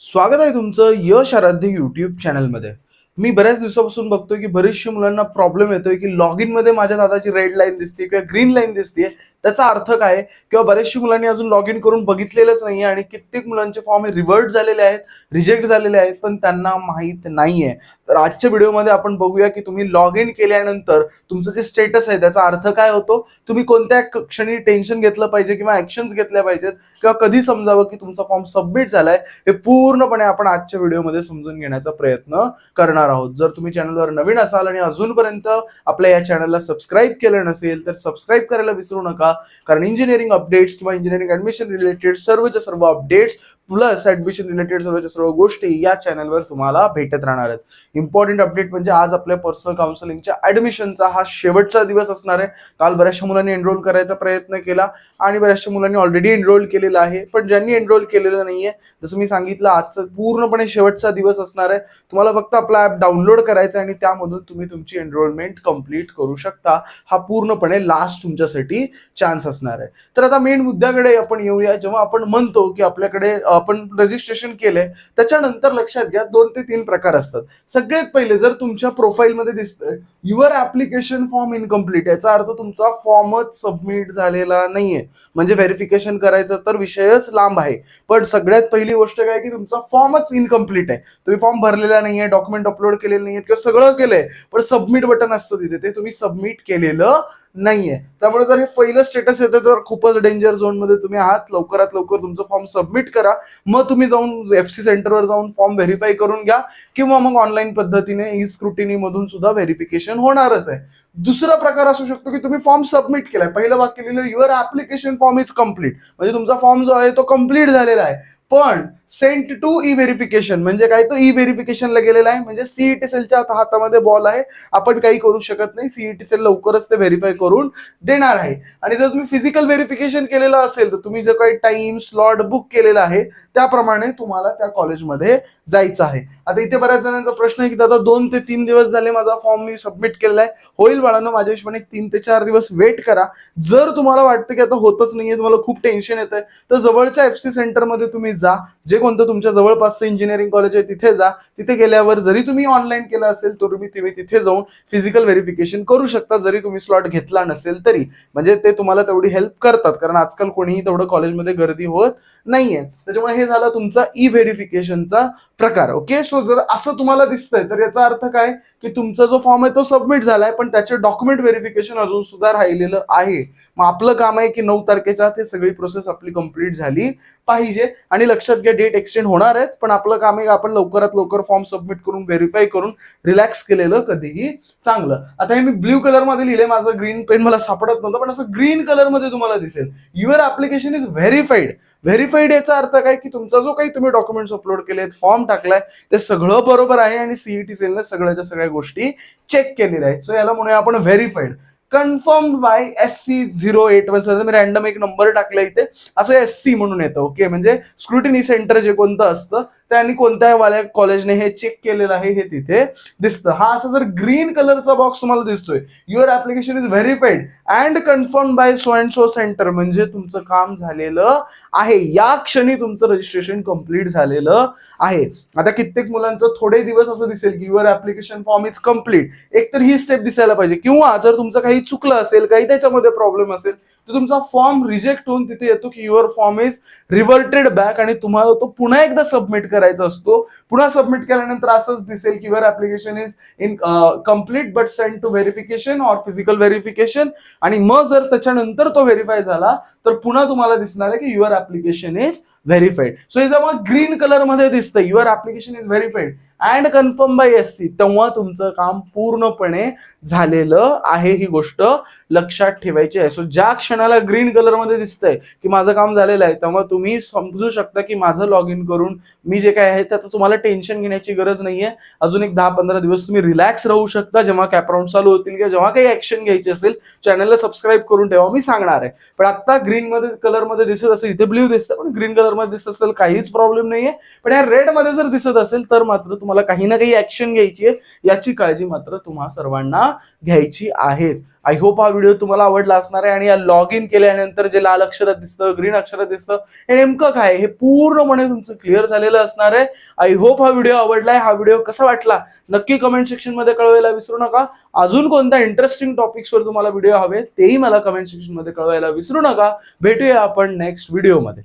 स्वागत आहे तुमचं यश आराध्य युट्यूब चॅनलमध्ये मी बऱ्याच दिवसापासून बघतोय की बरेचशे मुलांना प्रॉब्लेम येतोय की लॉग इनमध्ये माझ्या दादाची रेड लाईन दिसते किंवा ग्रीन लाईन दिसते त्याचा अर्थ काय? किंवा बरेचशे मुलांनी अजून लॉग इन करून बघितलेलंच नाही आणि कित्येक मुलांचे फॉर्म हे रिव्हर्ट झालेले आहेत रिजेक्ट झालेले आहेत पण त्यांना माहीत नाहीये. तर आजच्या व्हिडिओमध्ये आपण बघूया की तुम्ही लॉग इन केल्यानंतर तुमचं जे स्टेटस आहे त्याचा अर्थ काय होतो? तुम्ही कोणत्या क्षणी टेन्शन घेतलं पाहिजे किंवा ऍक्शन्स घेतल्या पाहिजेत? किंवा कधी समजावं की तुमचा फॉर्म सबमिट झालाय? हे पूर्णपणे आपण आजच्या व्हिडिओमध्ये समजून घेण्याचा प्रयत्न करणार आहोत. जर तुम्ही चॅनलवर नवीन असाल आणि अजूनपर्यंत आपल्या या चॅनलला सबस्क्राईब केलं नसेल तर सबस्क्राईब करायला विसरू नका. कारण इंजिनिअरिंग अपडेट्स किंवा इंजिनिअरिंग ऍडमिशन रिलेटेड सर्वच्या सर्व अपडेट्स प्लस ऍडमिशन रिलेटेड सर्वच्या सर्व गोष्टी या चॅनलवर तुम्हाला भेटत राहणार आहेत. इम्पॉर्टंट अपडेट म्हणजे आज आपल्या पर्सनल काउन्सिलिंगच्या ऍडमिशनचा हा शेवटचा दिवस असणार आहे. काल बऱ्याचशा मुलांनी एनरोल करायचा प्रयत्न केला आणि बऱ्याचशा मुलांनी ऑलरेडी एनरोल केलेला आहे. पण ज्यांनी एनरोल केलेलं नाहीये जसं मी सांगितलं आजचा पूर्णपणे शेवटचा दिवस असणार आहे. तुम्हाला फक्त आपला ऍप डाउनलोड करायचा आहे आणि त्यामधून तुम्ही तुमची एनरोलमेंट कंप्लीट करू शकता. हा पूर्णपणे लास्ट तुमच्यासाठी चान्स असणार आहे. तर आता मेन मुद्द्याकडे आपण येऊया. जेव्हा आपण म्हणतो की आपल्याकडे आपण रजिस्ट्रेशन केलंय त्याच्यानंतर लक्षात घ्या दोन ते तीन प्रकार असतात. सगळ्यात पहिले जर तुमच्या प्रोफाईलमध्ये दिसतंय युअर ऍप्लिकेशन फॉर्म इनकम्प्लीट याचा अर्थ तुमचा फॉर्मच सबमिट झालेला नाहीये. म्हणजे व्हेरिफिकेशन करायचं तर विषयच लांब आहे. पण सगळ्यात पहिली गोष्ट काय की तुमचा फॉर्मच इनकम्प्लीट आहे. तुम्ही फॉर्म भरलेला नाहीये डॉक्युमेंट अपलोड केलेले नाहीये किंवा सगळं केलंय पण सबमिट बटन असतं तिथे ते तुम्ही सबमिट केलेलं नाहीये. त्यामुळे जर हे पहिलं स्टेटस येतं तर खूपच डेंजर झोनमध्ये तुम्ही आहात. लवकरात लवकर तुमचं फॉर्म सबमिट करा. मग तुम्ही जाऊन एफ सी सेंटरवर जाऊन फॉर्म व्हेरीफाय करून घ्या. किंवा मग ऑनलाईन पद्धतीने ई स्क्रुटिनी मधून सुद्धा व्हेरिफिकेशन होणारच आहे. दुसरा प्रकार असू शकतो की तुम्ही फॉर्म सबमिट केलाय. पहिलं वाक्य लिहिलं your application form is complete म्हणजे तुमचा फॉर्म जो आहे तो कंप्लीट झालेला आहे. पण सेंट टू ई व्हेरिफिकेशन म्हणजे काय? तो ई व्हेरिफिकेशनला गेलेला आहे. म्हणजे सीईटी सेलच्या हातामध्ये बॉल आहे. आपण काही करू शकत नाही. सीईटी सेल लवकरच ते व्हेरीफाय करून देणार आहे. आणि जर तुम्ही फिजिकल व्हेरिफिकेशन केलेलं असेल तर तुम्ही जर काही टाइम स्लॉट बुक केलेला आहे त्याप्रमाणे तुम्हाला त्या कॉलेजमध्ये जायचं आहे. आता इथे बऱ्याच जणांचा प्रश्न आहे की दादा दोन ते तीन दिवस झाले माझा फॉर्म मी सबमिट केलेला आहे होईल बाळांनो माझ्या हिशोबाने तीन ते चार दिवस वेट करा. जर तुम्हाला वाटतं की आता होतच नाहीये तुम्हाला खूप टेन्शन येत आहे तर जवळच्या एफ सी सेंटरमध्ये तुम्ही जा. जे कोणतं तुमच्या जवळपासचं इंजिनिअरिंग कॉलेज आहे तिथे जा. तिथे गेल्यावर जरी तुम्ही ऑनलाईन केलं असेल तर तुम्ही तुम्ही तिथे जाऊन फिजिकल व्हेरिफिकेशन करू शकता. जरी तुम्ही स्लॉट घेतला नसेल तरी. म्हणजे ते तुम्हाला तेवढी हेल्प करतात. कारण आजकाल कोणीही तेवढं कॉलेजमध्ये गर्दी होत नाहीये. त्याच्यामुळे हे झालं तुमचा ई व्हेरिफिकेशनचा प्रकार. ओके सो जर असं तुम्हाला दिसतंय तर याचा अर्थ काय? की तुमचा जो फॉर्म आहे तो सबमिट झालाय पण त्याचे डॉक्युमेंट व्हेरिफिकेशन अजून सुद्धा राहिलेलं आहे. मग आपलं काम आहे की नऊ तारखेच्या ते सगळी प्रोसेस आपली कंप्लीट झाली पाहिजे. आणि लक्षात घ्या डेट एक्सटेंड होणार आहेत पण आपलं काम आहे आपण लवकरात लवकर फॉर्म सबमिट करून व्हेरीफाय करून रिलॅक्स केलेलं कधीही चांगलं. आता हे मी ब्ल्यू कलरमध्ये लिहिले माझं ग्रीन पेन मला सापडत नव्हतं पण असं ग्रीन कलरमध्ये तुम्हाला दिसेल. Your application is verified verified याचा अर्थ काय? की तुमचा जो काही तुम्ही डॉक्युमेंट्स अपलोड केलेत फॉर्म टाकलाय ते सगळं बरोबर आहे आणि सीईटी सेलने सगळ्याच्या सगळ्या गोष्टी चेक केलेल्या आहेत. सो याला म्हणूया आपण verified confirm by S C zero eight one sir me random एक नंबर टाकला इथे. असं एस सी म्हणून येतं ओके म्हणजे स्क्रुटिनी सेंटर जे कोणतं असतं त्यांनी कोणत्या वाल्या कॉलेजने हे चेक केलेलं आहे हे तिथे दिसतं. हा असं जर ग्रीन कलरचा बॉक्स तुम्हाला दिसतोय your application is verified and confirm by so and so center म्हणजे तुमचं काम झालेलं आहे. या क्षणी तुमचं रजिस्ट्रेशन कंप्लीट झालेलं आहे. आता कित्येक मुलांचं थोडे दिवस असं दिसेल की your application form is complete एक तर ही स्टेप दिसायला पाहिजे. किंवा जर तुमचं काही चुकलं असेल काही त्याच्यामध्ये प्रॉब्लेम असेल तर तुमचा फॉर्म रिजेक्ट होऊन तिथे येतो की your form is reverted back आणि तुम्हाला तो पुन्हा एकदा सबमिट करायचा असतो. पुन्हा सबमिट केल्यानंतर असंच दिसेल की where application is incomplete but send to verification or physical verification आणि मग जर त्याच्यानंतर तो व्हेरीफाय झाला तर पुन्हा तुम्हाला दिसणार आहे की your application is verified so हे जेव्हा ग्रीन कलरमध्ये दिसतं your application is verified and confirm by S C तेव्हा तुमचं काम पूर्णपणे झालेलं आहे ही गोष्ट लक्षात ठेवायची आहे. सो ज्या क्षणाला ग्रीन कलरमध्ये दिसतंय की माझं काम झालेलं आहे तेव्हा तुम्ही समजू शकता की माझं लॉग इन करून मी जे काय आहे त्याचं तुम्हाला टेन्शन घेण्याची गरज नाहीये. अजून एक दहा पंधरा दिवस तुम्ही रिलॅक्स राहू शकता. जेव्हा कॅपराऊंड चालू होतील किंवा जेव्हा काही ऍक्शन घ्यायची असेल चॅनलला सबस्क्राईब करून ठेवा मी सांगणार आहे. पण आता ग्रीन मध्ये कलरमध्ये दिसत असेल इथे ब्ल्यू दिसतं पण ग्रीन कलरमध्ये दिसत असेल काहीच प्रॉब्लेम नाहीये. पण या रेडमध्ये जर दिसत असेल तर मात्र तुम्हाला काही ना काही ऍक्शन घ्यायची आहे. याची काळजी मात्र तुम्हा सर्वांना घ्यायची आहेच. आय होप हा व्हिडिओ तुम्हाला आवडला असणार आहे आणि या लॉग इन केल्यानंतर जे लाल अक्षरात दिसतं ग्रीन अक्षरात दिसतं हे नेमकं काय हे पूर्णपणे तुमचं क्लिअर झालेलं असणार आहे. आय होप हा व्हिडिओ आवडलाय. हा व्हिडिओ कसा वाटला? नक्की कमेंट सेक्शनमध्ये कळवायला विसरू नका. अजून कोणत्या इंटरेस्टिंग टॉपिक्सवर तुम्हाला व्हिडिओ हवे तेही मला कमेंट सेक्शनमध्ये कळवायला विसरू नका. भेटूया आपण नेक्स्ट व्हिडिओमध्ये